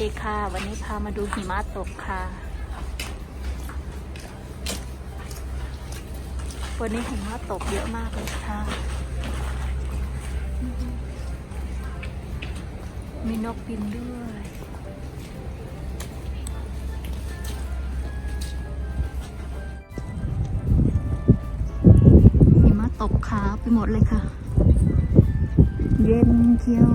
ดีค่ะ วันนี้พามาดูหิมะตกค่ะ วันนี้หิมะตกเยอะมากเลยค่ะ มีนกบินด้วยหิมะตกขาวไปหมดเลยค่ะ เย็นเชียว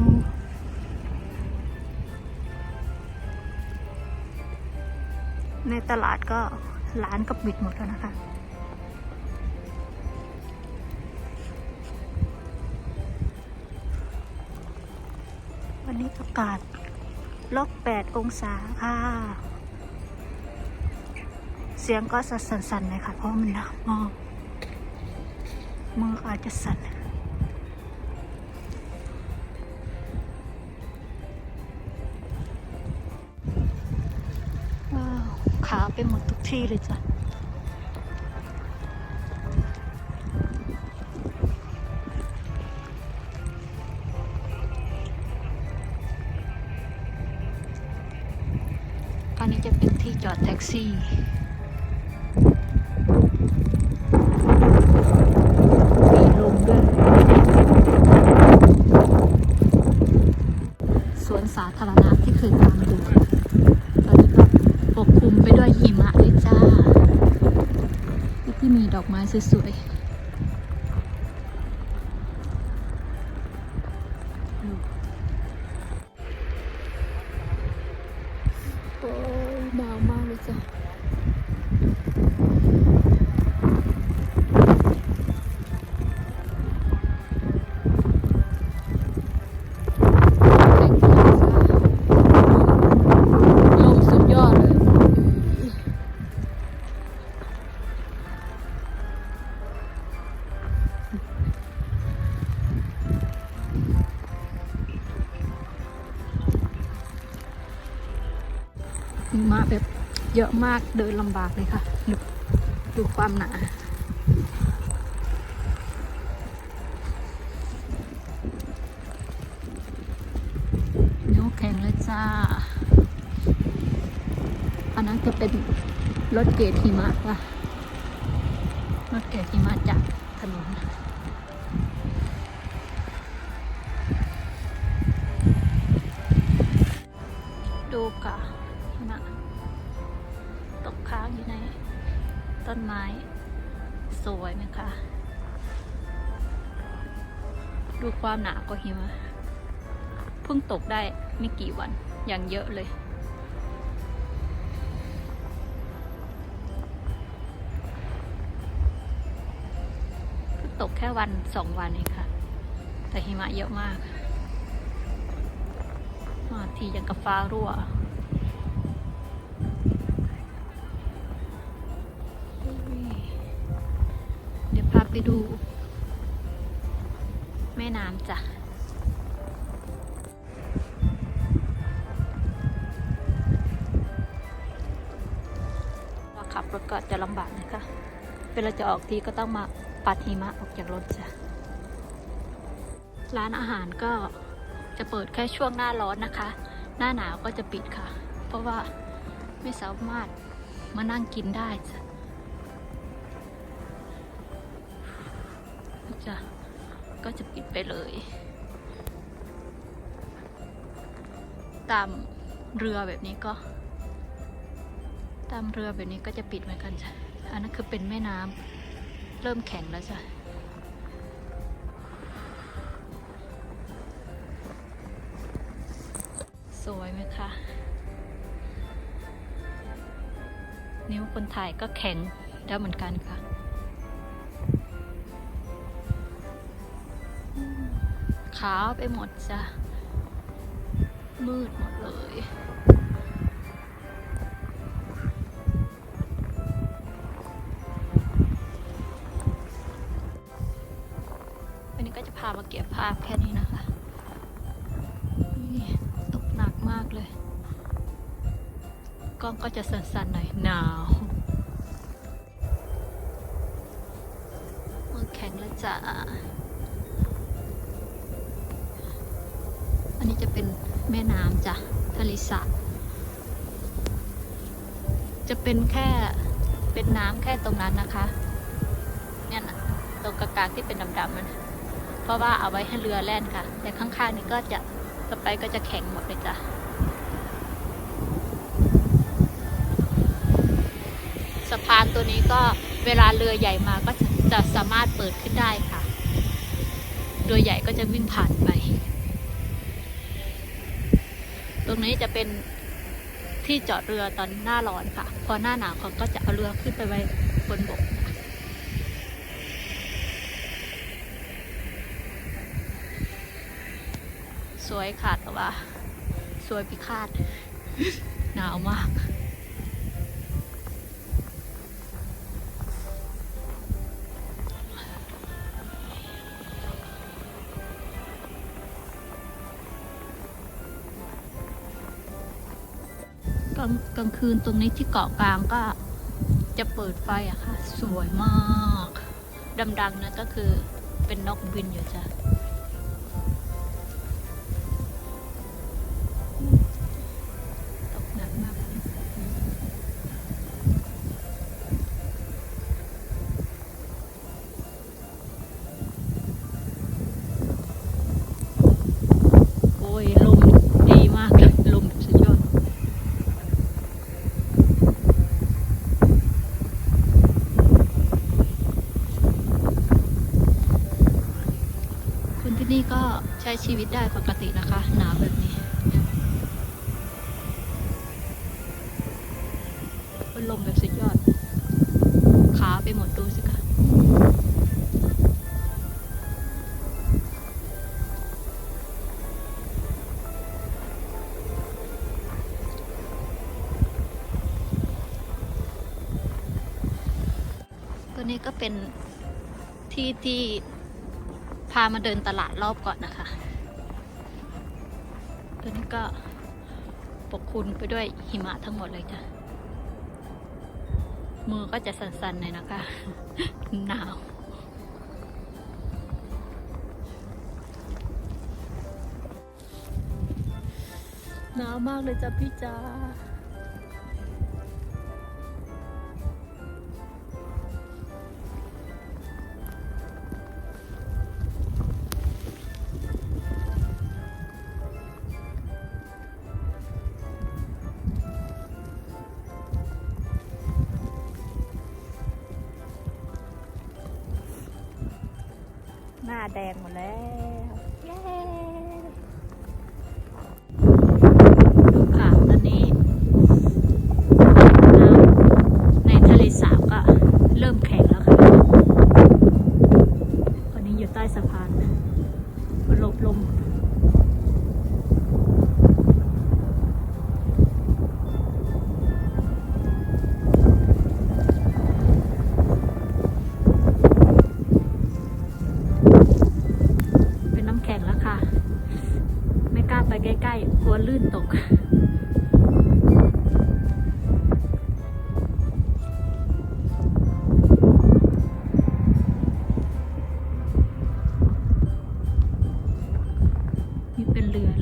ตลาดก็ร้านก็ปิดหมดแล้วนะคะ วันนี้อากาศลบ8องศาค่ะ เสียงก็สั่นๆเลยค่ะ เพราะมันหนาวมากมืออาจจะสั่น ที่เลยจ้ะอันนี้จะเป็นที่จอดแท็กซี่ มีลมด้วย สวนสาธารณะที่เคยตามดู ตอนนี้ก็ปกคลุมไปด้วยหิมะเลยจ้า ที่มีดอกไม้ สวยๆากเดินลำบากเลยค่ะ ดูดูความหนานิ้วแข็งเลยจ้า อันนั้นจะเป็นรถเกตหิมะป่ะรถเกตหิมะจากถนน ต้นไม้ สวยไหมคะ ดูความหนาก็หิมะเพิ่งตกได้ไม่กี่วันอย่างเยอะเลยเพิ่งตกแค่วันสองวันเองค่ะ แต่หิมะเยอะมาก มาทีอยังกับฟ้ารั่ว ไปดู แม่น้ำจ้ะเราขับรถก็จะลำบากนะคะ เวลาจะออกทีก็ต้องมาปัดหิมะออกจากรถจ้ะ ร้านอาหารก็จะเปิดแค่ช่วงหน้าร้อนนะคะ หน้าหนาวก็จะปิดค่ะ เพราะว่าไม่สามารถมานั่งกินได้จ้ะ จะก็จะปิดไปเลย ตามเรือแบบนี้ก็ ตามเรือแบบนี้ก็จะปิดเหมือนกันจ้ะอันนั้นคือเป็นแม่น้ำเริ่มแข็งแล้วจ้ะสวยไหมคะ นิ้วคนถ่ายก็แข็งได้เหมือนกันค่ะ ขาวไปหมดจ้ะ มืดหมดเลยวันนี้ก็จะพามาเก็บภาพแค่นี้นะคะ นี่ตกหนักมากเลย กล้องก็จะสั่นๆหน่อยหนาวมือแข็งแล้วจ้ะ นี้จะเป็นแม่น้ำจ้ะทะเลสาบจะเป็นแค่เป็นน้ำแค่ตรงนั้นนะคะ เนี่ยนะตรงกลางที่เป็นดำๆมันเพราะว่าเอาไว้ให้เรือแล่นค่ะ แต่ข้างๆนี่ก็จะต่อไปก็จะแข็งหมดเลยจ้ะสะพานตัวนี้ก็เวลาเรือใหญ่มาก็จะสามารถเปิดขึ้นได้ค่ะ เรือใหญ่ก็จะวิ่งผ่านไป ตรงนี้จะเป็นที่จอดเรือตอนหน้าร้อนค่ะ พอหน้าหนาวเขาก็จะเอาเรือขึ้นไปไว้บนบกสวยค่ะแต่ว่า สวยพิฆาตหนาวมาก กลางกลางคืนตรงนี้ที่เกาะกลางก็จะเปิดไฟอะค่ะ สวยมากดำๆนะก็คือเป็นนกบินอยู่จ้ะ นที่นี่ก็ใช้ชีวิตได้ปกตินะคะ หนาวแบบนี้เป็นลมแบบสุดยอด ขาไปหมดดูสิคะตัวนี้ก็เป็นที่ที่ พามาเดินตลาดรอบก่อนนะคะตัวนี้ก็ปกคลุมไปด้วยหิมะทั้งหมดเลยจ้ะ มือก็จะสั่นๆหน่อยนะคะ หนาวหนาวมากเลยจ้ะพี่จ๋า หน้าแดงหมดแล้ว เย้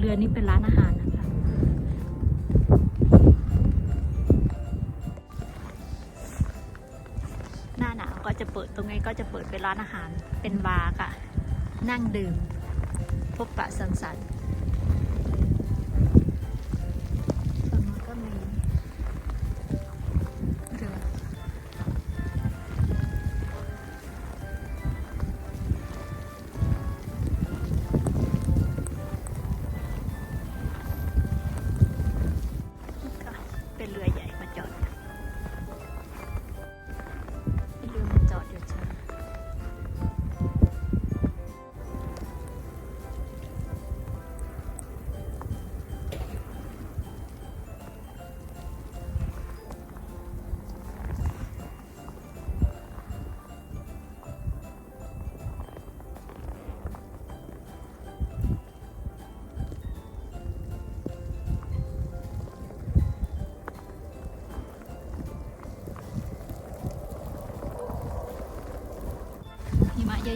รือเรือนี่เป็นร้านอาหารนะคะ หน้าหนาวก็จะเปิดตรงนี้ก็จะเปิดเป็นร้านอาหาร เป็นบาร์ค่ะ นั่งดื่ม พบปะสังสรรค์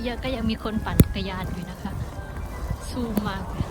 เยอะๆ ก็ยังมีคนปั่นจักรยานอยู่นะคะ สู้มากเลย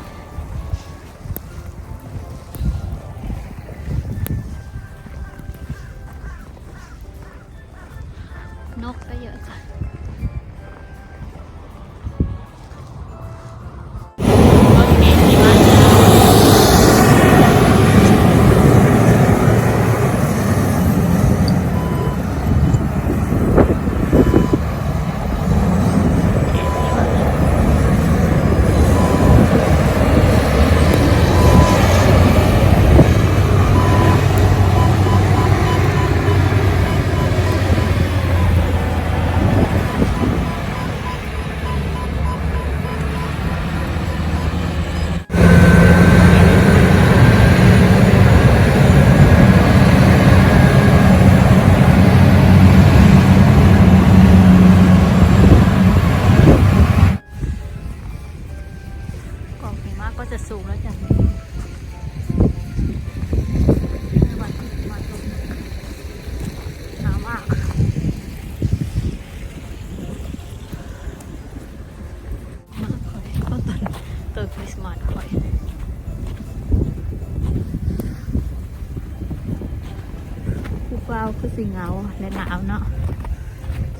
ผู้เฝ้าคือสิเงาและหนาวเนาะ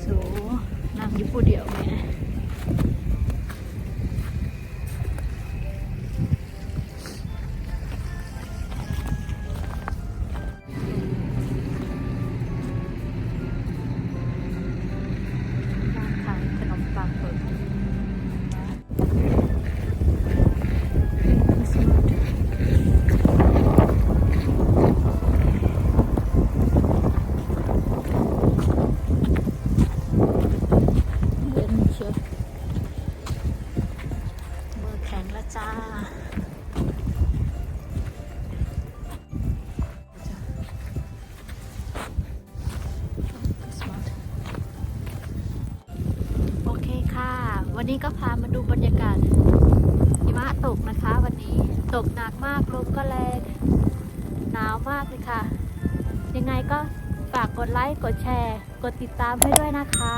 สูนั่งอยู่ผู้เดียวแหม่ วันนี้ก็พามาดูบรรยากาศหิมะตกนะคะ วันนี้ตกหนักมากลมก็แรงหนาวมากเลยค่ะ ยังไงก็ฝากกดไลค์กดแชร์ กดติดตามให้ด้วยนะคะ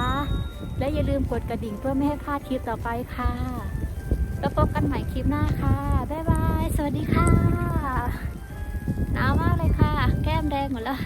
และอย่าลืมกดกระดิ่งเพื่อไม่ให้พลาดคลิปต่อไปค่ะ แล้วพบกันใหม่คลิปหน้าค่ะ บ๊ายบาย สวัสดีค่ะ หนาวมากเลยค่ะ แก้มแดงหมดแล้ว